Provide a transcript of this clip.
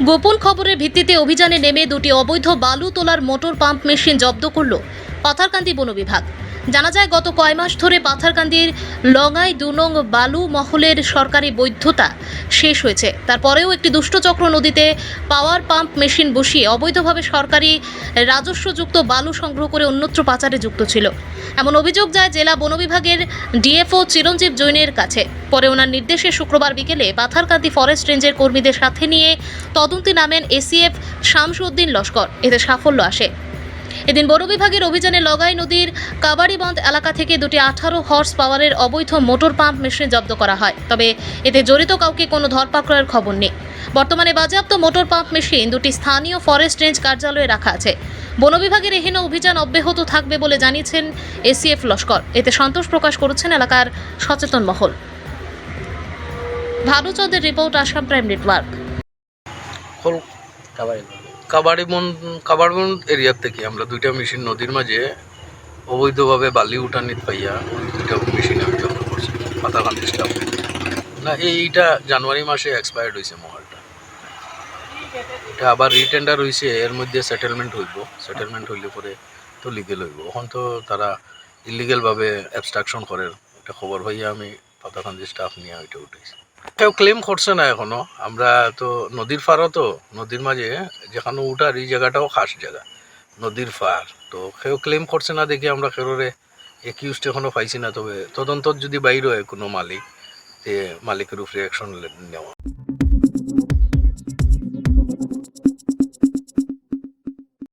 গোপন খবরের ভিত্তিতে অভিযানে নেমে দুটি অবৈধ বালু তোলার মোটর পাম্প মেশিন জব্দ করল পাথারকান্দি বন বিভাগ। জানা যায়, গত কয় মাস ধরে পাথারকান্দির লঙাই দুনং বালু মহলের সরকারি বৈধতা শেষ হয়েছে। তারপরেও একটি দুষ্টচক্র নদীতে পাওয়ার পাম্প মেশিন বসিয়ে অবৈধভাবে সরকারি রাজস্বযুক্ত বালু সংগ্রহ করে অন্যত্র পাচারে যুক্ত ছিল। এমন অভিযোগ যায় জেলা বন বিভাগের ডিএফও চিরঞ্জীব জৈনের কাছে। পরে ওনার নির্দেশে শুক্রবার বিকেলে পাথারকান্দি ফরেস্ট রেঞ্জের কর্মীদের সাথে নিয়ে তদন্তে নামেন এসিএফ শামসুদ্দিন লস্কর। এতে সাফল্য আসে। এদিন বন বিভাগের অভিযানে লগাই নদীর কাবাড়িবন্ধ এলাকা থেকে দুটি আঠারো হর্স পাওয়ারের অবৈধ মোটর পাম্প মেশিন জব্দ করা হয়। তবে এতে জড়িত কাউকে কোনো ধরপাকড়ের খবর নেই। বর্তমানে বাজেয়াপ্ত মোটর পাম্প মেশিন দুটি স্থানীয় ফরেস্ট রেঞ্জ কার্যালয়ে রাখা আছে। বন বিভাগের এহেন অভিযান অব্যাহত থাকবে বলে জানিয়েছেন এসিএফ লস্কর। এতে সন্তোষ প্রকাশ করেছেন এলাকার সচেতন মহল। ভালো ভানুচন্দ্রের রিপোর্ট আসাম প্রাইম নেটওয়ার্ক। কাবাডিবন কাবাডিবন এরিয়ার থেকে আমরা দুইটা মেশিন নদীর মাঝে অবৈধভাবে বালি উঠানিত পাইয়া ওই দুইটা মেশিন আমি জব্দ করছি। পাতাকান্দি স্টাফ না, এইটা জানুয়ারি মাসে এক্সপায়ার্ড হয়েছে মহলটা। এটা আবার রিটেন্ডার হয়েছে এর মধ্যে সেটেলমেন্ট হইব। সেটেলমেন্ট হইলে পরে তো লিগেল হইব। এখন তো তারা ইলিগেলভাবে অ্যাবস্ট্রাকশন করে। একটা খবর হইয়া আমি পাতাকান্দি স্টাফ নিয়ে ওইটা উঠেছি কেউ ক্লেম করছে না এখনও। আমরা তো নদীর ফারও তো, নদীর মাঝে যেখানে উঠার এই জায়গাটাও খাস জায়গা, নদীর ফার তো কেউ ক্লেম করছে না দেখি আমরা কেউরে একিউজড এখনও পাইছি না। তবে তদন্ত যদি বাইর হয় কোনো মালিক, তে মালিকের উপরে অ্যাকশন নেওয়া।